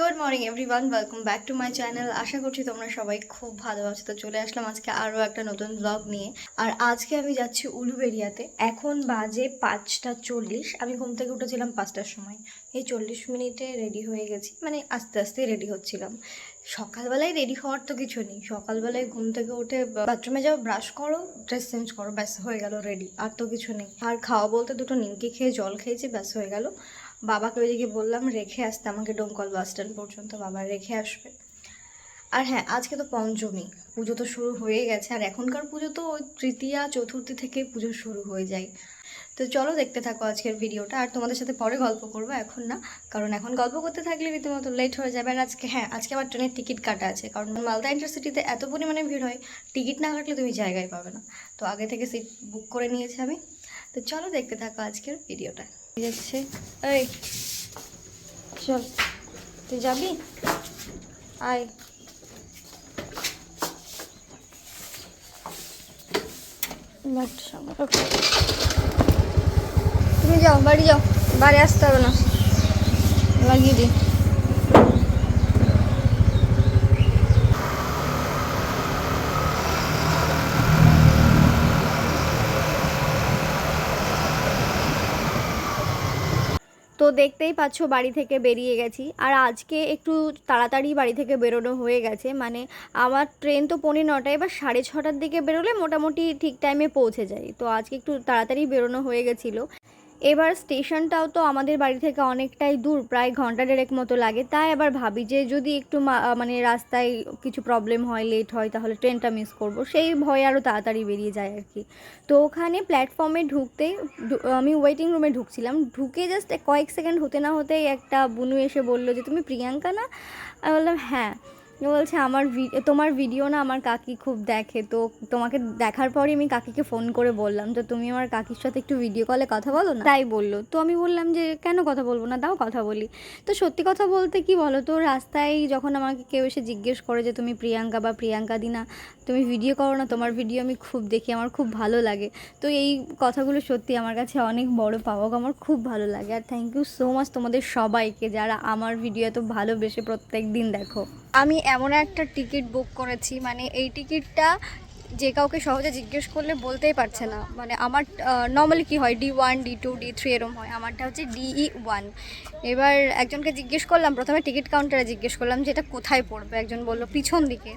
Good morning everyone welcome back to my channel আশা করছি তোমরা সবাই খুব ভালো আছো। তো চলে আসলাম আজকে আরও একটা নতুন ব্লগ নিয়ে। আর আজকে আমি যাচ্ছি উলুবেরিয়াতে এখন বাজে পাঁচটা চল্লিশ। আমি ঘুম থেকে উঠেছিলাম পাঁচটার সময়। এই চল্লিশ মিনিটে রেডি হয়ে গেছি। মানে আস্তে আস্তে রেডি হচ্ছিলাম। সকালবেলায় রেডি হওয়ার তো কিছু নেই। সকালবেলায় ঘুম থেকে উঠে বাথরুমে যাও ব্রাশ করো ড্রেস চেঞ্জ করো, ব্যাস হয়ে গেল রেডি আর তো কিছু নেই। আর খাওয়া বলতে দুটো নিমকি খেয়ে জল খেয়েছি, ব্যাস হয়ে গেল। বাবাকে ওইদিকে বললাম, রেখে আসতে আমাকে ডোমকল বাস স্ট্যান্ড পর্যন্ত বাবা রেখে আসবে। আর হ্যাঁ আজকে তো পঞ্চমী, পুজো তো শুরু হয়ে গেছে। আর এখনকার পুজো তো ওই তৃতীয়া, চতুর্থী থেকে পুজো শুরু হয়ে যায়। তো চলো দেখতে থাকো আজকের ভিডিওটা। আর তোমাদের সাথে পরে গল্প করব এখন না, কারণ এখন গল্প করতে থাকলে রীতিমতো লেট হয়ে যাবে। আর আজকে হ্যাঁ আজকে আমার ট্রেনের টিকিট কাটা আছে, কারণ মালদা ইন্টারসিটিতে এত পরিমাণে ভিড় হয়, টিকিট না কাটলে তুমি জায়গায় পাবে না। তো আগে থেকে সিট বুক করে নিয়েছি আমি। তো চলো দেখতে থাকো আজকের ভিডিওটা। যাচ্ছে। এই, চল। তুই যাবি? আয়। তুমি যাও, বাড়ি যাও। বাড়ি আসতে হবে না। লাগিয়ে দিই। দেখতেই পাচ্ছ বাড়ি থেকে বেরিয়ে গেছি। আর আজকে একটু তাড়াতাড়ি বাড়ি থেকে বেরোনো হয়ে গেছে। মানে আমার ট্রেন তো পৌনে নটায় বা সাড়ে ছটার দিকে বেরোলে মোটামুটি ঠিক টাইমে পৌঁছে যাই। তো আজকে একটু তাড়াতাড়ি বেরোনো হয়ে গেছিল। এবার স্টেশনটাও তো আমাদের বাড়ি থেকে অনেকটাই দূর, প্রায় ঘণ্টা দেড়েক মতো লাগে। তাই আবার ভাবি যে যদি একটু মানে রাস্তায় কিছু প্রবলেম হয় লেট হয়, তাহলে ট্রেনটা মিস করব। সেই ভয়ে আরও তাড়াতাড়ি বেরিয়ে যায় আর কি। তো ওখানে প্ল্যাটফর্মে ঢুকতে আমি ওয়েটিং রুমে ঢুকছিলাম। ঢুকে জাস্ট কয়েক সেকেন্ড হতে না হতেই একটা বুনু এসে বলল যে, তুমি প্রিয়াঙ্কা না? আমি বললাম হ্যাঁ। বলছে আমার তোমার ভিডিও না আমার কাকি খুব দেখে। তো তোমাকে দেখার পরে আমি কাকিকে ফোন করে বললাম তো তুমি আমার কাকির সাথে একটু ভিডিও কলে কথা বলো না? তাই বলল। তো আমি বললাম যে, কেন কথা বলব না? দাও কথা বলি। তো সত্যি কথা বলতে কি বলো তো রাস্তায় যখন আমাকে কেউ এসে জিজ্ঞেস করে যে, তুমি প্রিয়াঙ্কা বা প্রিয়াঙ্কা দিনা তুমি ভিডিও করো না? তোমার ভিডিও আমি খুব দেখি, আমার খুব ভালো লাগে। তো এই কথাগুলো সত্যি আমার কাছে অনেক বড় পাওয়া আমার খুব ভালো লাগে। আর থ্যাংক ইউ সো মাচ তোমাদের সবাইকে যারা আমার ভিডিও এত ভালোবেসে প্রত্যেক দিন দেখো। আমি এমন একটা টিকিট বুক করেছি মানে এই টিকিটটা যে কাউকে সহজে জিজ্ঞেস করলে বলতেই পারছে না। মানে আমার নর্মালি কি হয় D one D two D three এরম হয়। আমারটা হচ্ছে ডিই ওয়ান এবার একজনকে জিজ্ঞেস করলাম, প্রথমে টিকিট কাউন্টারে জিজ্ঞেস করলাম যে এটা কোথায় পড়বে? একজন বলল, পিছন দিকে।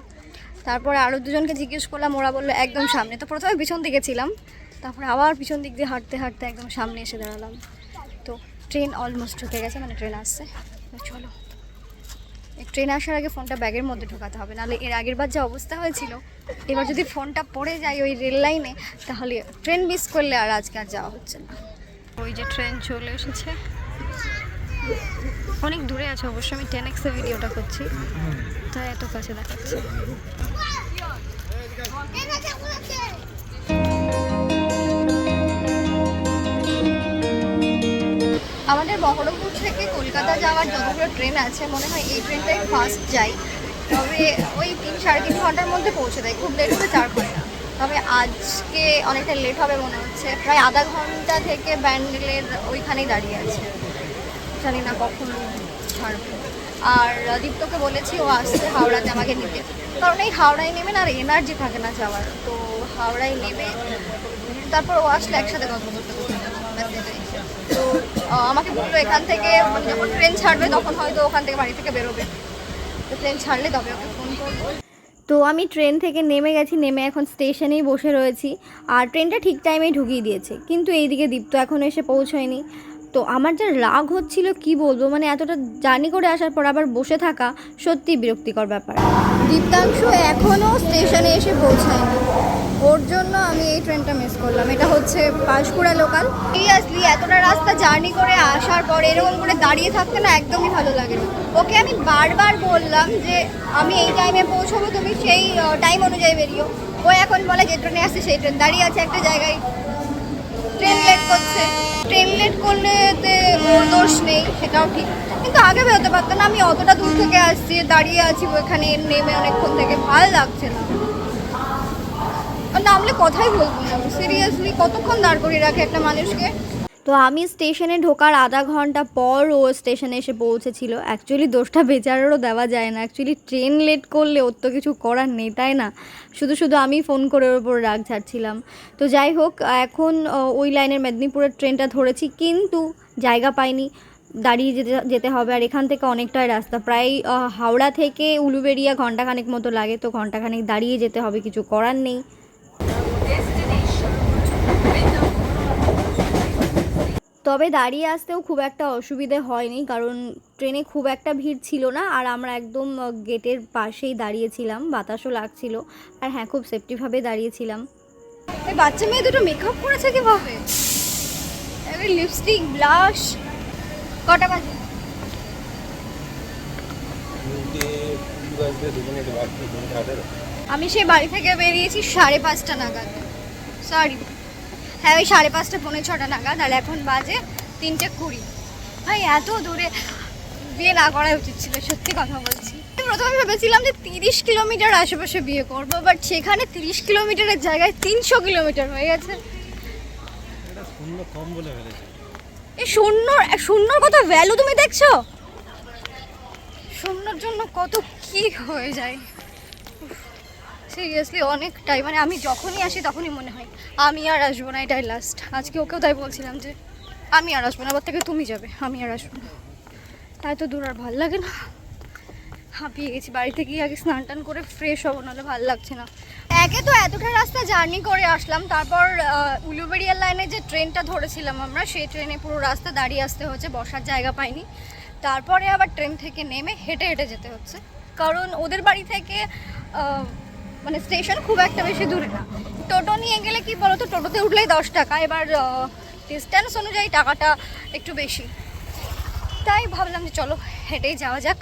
তারপরে আরও দুজনকে জিজ্ঞেস করলাম, ওরা বলল, একদম সামনে। তো প্রথমে পিছন দিকে ছিলাম, তারপরে আবার পিছন দিক দিয়ে হাঁটতে হাঁটতে একদম সামনে এসে দাঁড়ালাম। তো ট্রেন অলমোস্ট ঢুকে গেছে মানে ট্রেন আসছে। চলো। ট্রেন আসার আগে ফোনটা ব্যাগের মধ্যে ঢোকাতে হবে, নাহলে এর আগের বার যা অবস্থা হয়েছিল, এবার যদি ফোনটা পড়ে যায় ওই রেল লাইনে, তাহলে ট্রেন মিস করলে আর আজকে আর যাওয়া হচ্ছে না। ওই যে ট্রেন চলে এসেছে। অনেক দূরে আছে অবশ্যই আমি টেন এক্সে ভিডিওটা করছি, তাই এত কাছে দেখাচ্ছে। আমাদের বহরমপুর থেকে কলকাতা যাওয়ার যতগুলো ট্রেন আছে, মনে হয় এই ট্রেনটাই ফার্স্ট যাই। তবে ওই তিন সাড়ে তিন ঘণ্টার মধ্যে পৌঁছে দেয়, খুব লেট হলে চার ঘণ্টা। তবে আজকে অনেকটা লেট হবে মনে হচ্ছে। প্রায় আধা ঘণ্টা থেকে ব্যান্ডেলের ওইখানেই দাঁড়িয়ে আছে। জানি না কখন ছাড়বে। আর দীপ্তকে বলেছি, ও আসছে হাওড়াতে, আমাকে নিতে। কারণ এই হাওড়ায় নেবে না, আর এনার্জি থাকে না যাওয়ার। তো হাওড়ায় নেবে তারপর ও আসলে একসাথে গল্প করতে আমাকে বলল এখান থেকে মানে যখন ট্রেন ছাড়বে তখন হয়তো ওখান থেকে বাড়ি থেকে বেরোবে। তো ট্রেন ছাড়লে তবে ওকে ফোন করব। তো আমি ট্রেন থেকে নেমে গেছি নেমে এখন স্টেশনেই বসে রয়েছি। আর ট্রেনটা ঠিক টাইমেই ঢুকিয়ে দিয়েছে কিন্তু এইদিকে দীপ্ত এখন এসে পৌঁছয়নি। তো আমার যা রাগ হচ্ছিল কি বলব? মানে এতটা জার্নি করে আসার পর আবার বসে থাকা সত্যি বিরক্তিকর ব্যাপার। দীপ্তাংশ এখনও স্টেশনে এসে পৌঁছায়নি। ওর জন্য আমি এই ট্রেনটা মিস করলাম। এটা হচ্ছে পাঁশকুড়া লোকাল সিরিয়াসলি এতটা রাস্তা জার্নি করে আসার পর এরকম করে দাঁড়িয়ে থাকতে না একদমই ভালো লাগে না। ওকে আমি বারবার বললাম যে, আমি এই টাইমে পৌঁছবো, তুমি সেই টাইম অনুযায়ী বেরিও। ও এখন বলে যে ট্রেনে আসছে সেই ট্রেন দাঁড়িয়ে আছে একটা জায়গায়। ট্রেন লেট করছে। ট্রেন লেট করলে তে ওর দোষ নেই, সেটাও ঠিক। কিন্তু আগে বেরোতে পারতো না। আমি অতটা দূর থেকে আসছি, দাঁড়িয়ে আছি, ওখানে নেমে অনেকক্ষণ থেকে, ভালো লাগছে না। নামলে কথাই বলব না। সিরিয়াসলি কতক্ষণ দাঁড় করিয়ে রাখে একটা মানুষকে? তো আমি স্টেশনে ঢোকার আধা ঘণ্টা পর ও স্টেশনে এসে পৌঁছেছিল। অ্যাকচুয়ালি দোষটা বেচারেরও দেওয়া যায় না। অ্যাকচুয়ালি ট্রেন লেট করলে ওর তো কিছু করার নেই, তাই না? শুধু শুধু আমি ফোন করে ওর উপর রাগ ছাড়ছিলাম তো যাই হোক, এখন ওই লাইনের মেদিনীপুরের ট্রেনটা ধরেছি, কিন্তু জায়গা পাইনি। দাঁড়িয়ে যেতে যেতে হবে। আর এখান থেকে অনেকটাই রাস্তা। প্রায় হাওড়া থেকে উলুবেড়িয়া ঘন্টাখানেক মতো লাগে, তো ঘন্টাখানেক দাঁড়িয়ে যেতে হবে। কিছু করার নেই। তবে দাঁড়িয়ে আসতেও খুব একটা অসুবিধে হয়নি, কারণ ট্রেনে খুব একটা ভিড় ছিল না, আর আমরা একদম গেটের পাশেই দাঁড়িয়েছিলাম, বাতাসও লাগছিল, আর হ্যাঁ খুব সেফটিভাবে দাঁড়িয়েছিলাম। বাচ্চা মেয়ে দুটো মেকআপ করেছে কীভাবে? লিপস্টিক ব্লাশ কটা বাজে? আমি সেই বাড়ি থেকে বেরিয়েছি সাড়ে পাঁচটা নাগাদ। সরি হ্যাঁ ওই সাড়ে পাঁচটা পৌনে ছটা নাগাদ আর এখন বাজে তিনটে কুড়ি। ভাই এত দূরে বিয়ে না করাই উচিত ছিল সত্যি কথা বলছি। প্রথমে ভেবেছিলাম যে তিরিশ কিলোমিটার আশেপাশে বিয়ে করব বাট সেখানে তিরিশ কিলোমিটারের জায়গায় তিনশো কিলোমিটার হয়ে গেছে। এই শূন্য শূন্যর কত ভ্যালু তুমি দেখছ? শূন্যর জন্য কত কি হয়ে যায়? সিরিয়াসলি অনেকটাই। মানে আমি যখনই আসি তখনই মনে হয় আমি আর আসব না এটাই লাস্ট আজকে ওকেও তাই বলছিলাম যে আমি আর আসব না আবার থেকে তুমি যাবে আমি আর আসব না। তাই তো দূর আর ভালো লাগে না। হাঁপিয়ে গেছি বাড়িতে গিয়ে আগে স্নান টান করে ফ্রেশ হব নাহলে ভালো লাগছে না। একে তো এতটা রাস্তা জার্নি করে আসলাম তারপর আহ, উলুবেড়িয়া লাইনে যে ট্রেনটা ধরেছিলাম আমরা সেই ট্রেনে পুরো রাস্তা দাঁড়িয়ে আসতে হচ্ছে বসার জায়গা পাইনি। তারপরে আবার ট্রেন থেকে নেমে হেঁটে হেঁটে যেতে হচ্ছে। কারণ ওদের বাড়ি থেকে মানে স্টেশন খুব একটা বেশি দূরে না। টোটো নিয়ে গেলে কি বলো তো টোটোতে উঠলেই দশ টাকা। এবার ডিস্টেন্স অনুযায়ী টাকাটা একটু বেশি। তাই ভাবলাম যে চলো হেঁটেই যাওয়া যাক।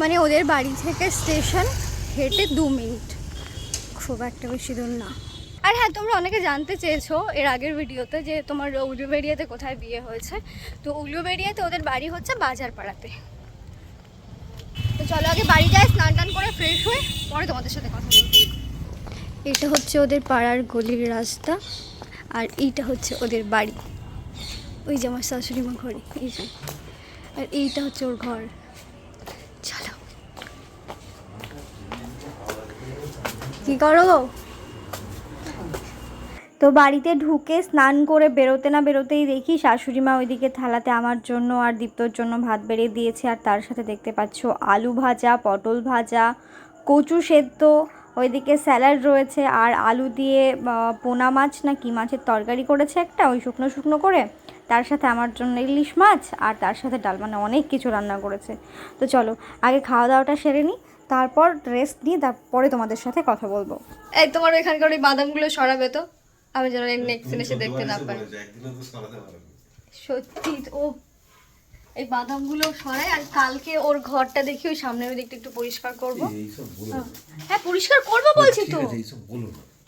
মানে ওদের বাড়ি থেকে স্টেশন হেঁটে দু মিনিট। খুব একটা বেশি দূর না। আর হ্যাঁ তোমরা অনেকে জানতে চেয়েছো এর আগের ভিডিওতে যে তোমার উলুবেড়িয়াতে কোথায় বিয়ে হয়েছে। তো উলুবেড়িয়াতে ওদের বাড়ি হচ্ছে বাজার পাড়াতে তো চলো আগে বাড়ি যাই স্নান টান করে ফ্রেশ হয়ে পরে তোমাদের সাথে কথা বলব এটা হচ্ছে ওদের পাড়ার গলির রাস্তা আর এইটা হচ্ছে ওদের বাড়ি। ওই যে আমার শাশুড়ি মা ঘরে, এই যে। আর এইটা হচ্ছে ওর ঘর। চলো। কি করো তো বাড়িতে ঢুকে স্নান করে বেরোতে না বেরোতেই দেখি শাশুড়ি মা ওইদিকে থালাতে আমার জন্য আর দীপ্তর জন্য ভাত বেড়ে দিয়েছে আর তার সাথে দেখতে পাচ্ছ আলু ভাজা, পটল ভাজা, কচু সেদ্ধ ওইদিকে স্যালাড রয়েছে আর আলু দিয়ে পোনা মাছ না কি মাছের তরকারি করেছে একটা ওই শুকনো শুকনো করে। তার সাথে আমার জন্য ইলিশ মাছ আর তার সাথে ডাল মানে অনেক কিছু রান্না করেছে। তো চলো আগে খাওয়া দাওয়াটা সেরে নিই তারপর রেস্ট নিয়ে তারপরে তোমাদের সাথে কথা বলব। এই তোমার এখানকার ওই বাদামগুলো সরাবে তো? আমি যেন নেক্সট দিন এসে দেখতে না পাই। সত্যি ও এই বাদামগুলো সরাই আর কালকে ওর ঘরটা দেখি ওই সামনের ওই দিকটা একটু পরিষ্কার করব। হ্যাঁ পরিষ্কার করব বলছি তো।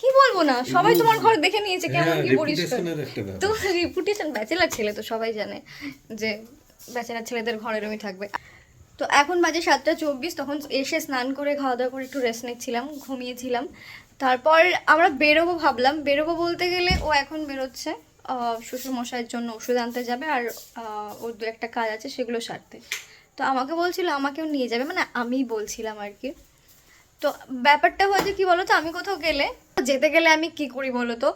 কি বলব না? সবাই তোমার ঘর দেখে নিয়েছে কেমন হ্যাঁ, কি পরিষ্কার। তো রিপুটেশন ব্যাচেলার ছেলে তো সবাই জানে যে ব্যাচেলার ছেলেদের ঘরে রুমই থাকবে। তো এখন বাজে সাতটা চব্বিশ তখন এসে স্নান করে খাওয়া দাওয়া করে একটু রেস্ট নিচ্ছিলাম ঘুমিয়েছিলাম। তারপর আমরা বেরোবো ভাবলাম। বেরোবো বলতে গেলে ও এখন বেরোচ্ছে। শ্বশুর মশাইয়ের জন্য ওষুধ আনতে যাবে আর ওর দু একটা কাজ আছে সেগুলো সারতে। তো আমাকে বলছিল, আমাকেও নিয়ে যাবে। মানে আমিই বলছিলাম আর কি। তো ব্যাপারটা হয়েছে কি বলতো, আমি কোথাও গেলে, যেতে গেলে আমি কি করি বলতো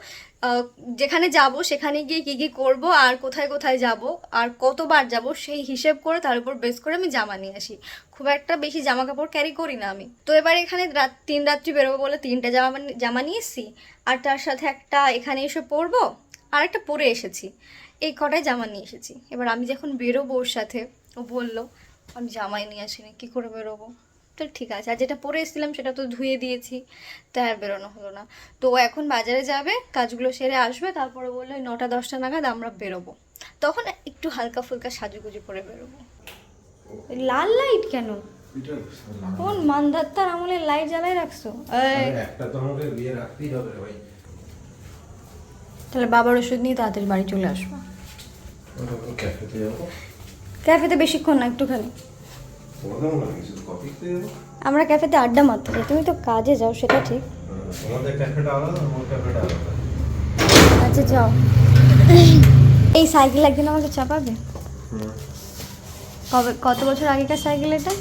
যেখানে যাব সেখানে গিয়ে কি কি করব আর কোথায় কোথায় যাব আর কতবার যাব সেই হিসেব করে তার উপর বেস করে আমি জামা নিয়ে আসি। খুব একটা বেশি জামা কাপড় ক্যারি করি না আমি। তো এবার এখানে রাত, তিন রাত্রি বেরোবো বলে তিনটা জামা জামা নিয়ে এসেছি। আর তার সাথে একটা এখানে এসে পরবো। আর একটা পরে এসেছি। এই কটাই জামা নিয়ে এসেছি। এবার আমি যখন বেরোবো ওর সাথে ও বলল আমি জামাই নিয়ে আসিনি কী করে বেরোবো? তো ঠিক আছে আর যেটা পরে এসেছিলাম সেটা তো ধুয়ে দিয়েছি তাই আর বেরোনো হলো না। তো ও এখন বাজারে যাবে কাজগুলো সেরে আসবে তারপরে বলল ওই নটা দশটা নাগাদ আমরা বেরোবো। তখন একটু হালকা ফুলকা সাজুগুজু করে বেরোবো। লাল লাইট কেন? কোন মানধাত্তার আমলে লাইট জ্বালাই রাখছো? একটা তো আমাকে বিয়ে রাখতেই হবে ভাই। তাহলে বাবার ওষুধ নিয়ে তাড়াতাড়ি বাড়ি চলে আসব। ক্যাফেতে বেশিক্ষণ না একটুখানি। আমরা ক্যাফেতে আড্ডা মারতে যাই। তুমি তো কাজে যাও সেটা ঠিক। আচ্ছা যাও। এই সাইকেল একদিন আমাকে চাপাবে? কবে কত বছর আগেকার সাইকেল এটা?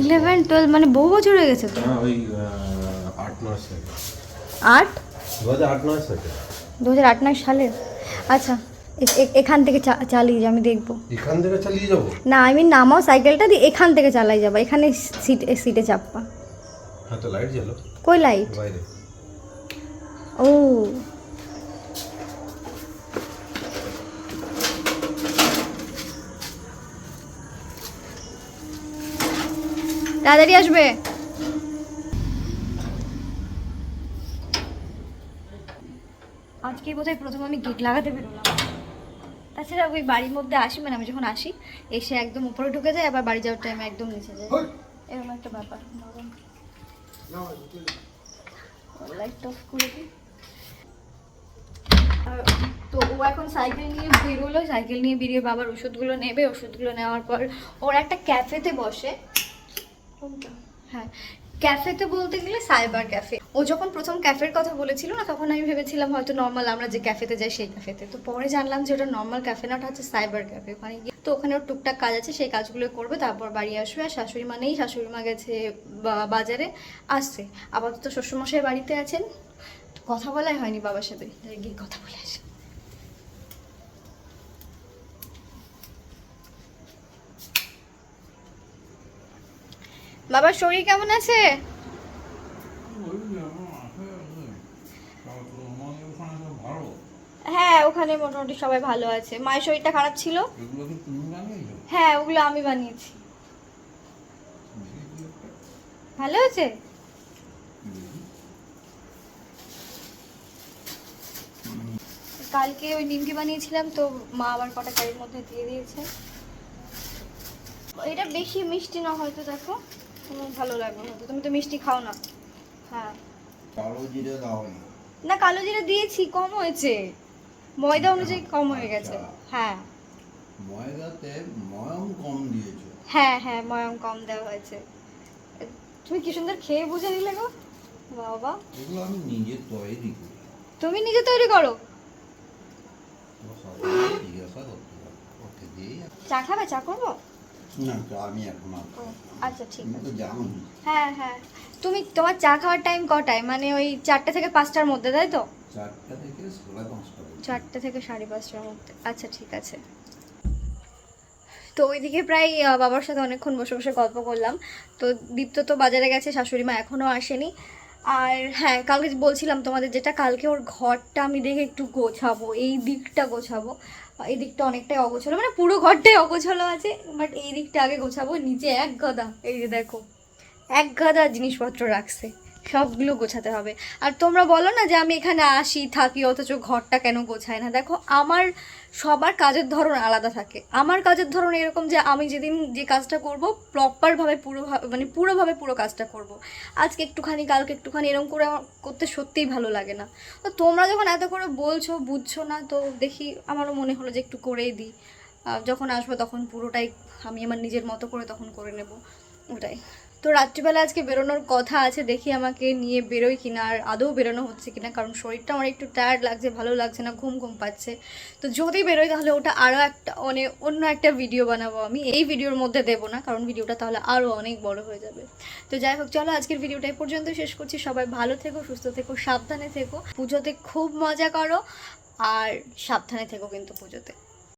ইলেভেন টুয়েলভ মানে বহু বছর হয়ে গেছে তো? হ্যাঁ ওই আট? দু হাজার আট নয় সালে? আচ্ছা এখান থেকে চালিয়ে যা, আমি দেখব। এখান থেকে চালিয়ে যাব? না আমি নামাও সাইকেলটা দিয়ে এখান থেকে চালাই যাব। এখানে সিট সিটে চাপবা। হ্যাঁ তো লাইট জ্বালো। কই লাইট বাইরে। ও। তাড়াতাড়ি আসবে? আজকে বোধহয় প্রথম আমি গেট লাগাতে বেরোলাম। তাছাড়া ওই বাড়ির মধ্যে আসি মানে আমি যখন আসি এসে একদম উপরে ঢুকে যায় আবার বাড়ি যাওয়ার টাইমে একদম নিচে যায়। এরকম একটা ব্যাপার। লাইট অফ করে দিই। আর তো ও এখন সাইকেল নিয়ে বেরোলো সাইকেল নিয়ে বেরিয়ে বাবার ওষুধগুলো নেবে। ওষুধগুলো নেওয়ার পর ওর একটা ক্যাফেতে বসে। হ্যাঁ ক্যাফেতে বলতে গেলে সাইবার ক্যাফে। ও যখন প্রথম ক্যাফের কথা বলেছিল না, তখন আমি ভেবেছিলাম হয়তো নর্মাল আমরা যে ক্যাফেতে যাই সেই ক্যাফেতে। তো পরে জানলাম যে ওটা নর্মাল ক্যাফে না, ওটা হচ্ছে সাইবার ক্যাফে। ওখানে গিয়ে তো ওখানে ওর টুকটাক কাজ আছে, সেই কাজগুলো করবে, তারপর বাড়ি আসবে। আর শাশুড়ি মা নেই শাশুড়ি মা গেছে বাজারে, আসছে। আপাতত শ্বশুরমশাই বাড়িতে আছেন। কথা বলাই হয়নি বাবার সাথে। গিয়ে কথা বলে আসি। বাবার শরীর কেমন আছে? হ্যাঁ ওখানে মোটামুটি সবাই ভালো আছে। মায়ের শরীরটা খারাপ ছিল? হ্যাঁ ওগুলো আমি বানিয়েছি। ভালো আছে? কালকে ওই নিমকি বানিয়েছিলাম, তো মা আবার কটা কারির মধ্যে দিয়ে দিয়েছে। এটা বেশি মিষ্টি না, হয়তো দেখো। ভালো লাগবে তুমি তো মিষ্টি খাও না। হ্যাঁ। কালো জিরে দাওনি না। কালো জিরা দিয়েছি কম হয়েছে। ময়দা অনুযায়ী কম হয়ে গেছে। হ্যাঁ। ময়দাতে ময়ম কম দিয়েছ। হ্যাঁ হ্যাঁ ময়ম কম দেওয়া হয়েছে। তুমি কি সুন্দর খেয়ে বুঝে নিলে গো। বাবা। এগুলো আমি নিজে তৈরি করি। তুমি নিজে তৈরি করো। চা খাবে? চা করব? না আমি এখন আচ্ছা ঠিক আছে। হ্যাঁ হ্যাঁ। তুমি তোমার চা খাওয়ার টাইম কটায়? মানে ওই চারটে থেকে পাঁচটার মধ্যে তাই তো? চারটা থেকে সাড়ে পাঁচটা চারটে থেকে সাড়ে পাঁচটার মধ্যে। আচ্ছা ঠিক আছে। তো ওইদিকে প্রায় বাবার সাথে অনেকক্ষণ বসে বসে গল্প করলাম। তো দীপ্ত তো বাজারে গেছে শাশুড়ি মা এখনও আসেনি। আর হ্যাঁ কালকে বলছিলাম তোমাদের যেটা কালকে ওর ঘরটা আমি দেখে একটু গোছাবো এই দিকটা গোছাবো। এই দিকটা অনেকটাই অগোছালো মানে পুরো ঘরটাই অগোছালো আছে বাট এই দিকটা আগে গোছাবো, নিচে এক গাদা, এই যে দেখো, এক গাদা জিনিসপত্র রাখছে। সবগুলো গোছাতে হবে। আর তোমরা বলো না যে আমি এখানে আসি, থাকি, অথচ ঘরটা কেন গোছায় না? দেখো, আমার সবার কাজের ধরন আলাদা থাকে। আমার কাজের ধরন এরকম যে আমি যেদিন যে কাজটা করব প্রপারভাবে পুরো মানে পুরোভাবে পুরো কাজটা করব। আজকে একটুখানি, কালকে একটুখানি এরকম করে আমার করতে সত্যিই ভালো লাগে না। তো তোমরা যখন এত করে বলছো, বুঝছ না, তো দেখি আমারও মনে হলো যে একটু করেই দিই। যখন আসব তখন পুরোটাই আমি আমার নিজের মতো করে তখন করে নেব। ওটাই। তো রাত্রিবেলা আজকে বেরোনোর কথা আছে, দেখি আমাকে নিয়ে বেরোই কিনা, আর আদৌ বেরোনো হচ্ছে কিনা, কারণ শরীরটা আমার একটু টায়ার্ড লাগছে, ভালো লাগছে না, ঘুম ঘুম পাচ্ছে। তো যদি বেরোই তাহলে ওটা আরও একটা মানে অন্য একটা ভিডিও বানাবো আমি। এই ভিডিওর মধ্যে দেবো না, কারণ ভিডিওটা তাহলে আরও অনেক বড় হয়ে যাবে। তো যাই হোক, চলো আজকের ভিডিওটা এই পর্যন্ত শেষ করছি। সবাই ভালো থেকো, সুস্থ থেকো, সাবধানে থেকো। পুজোতে খুব মজা করো, আর সাবধানে থেকো কিন্তু পুজোতে।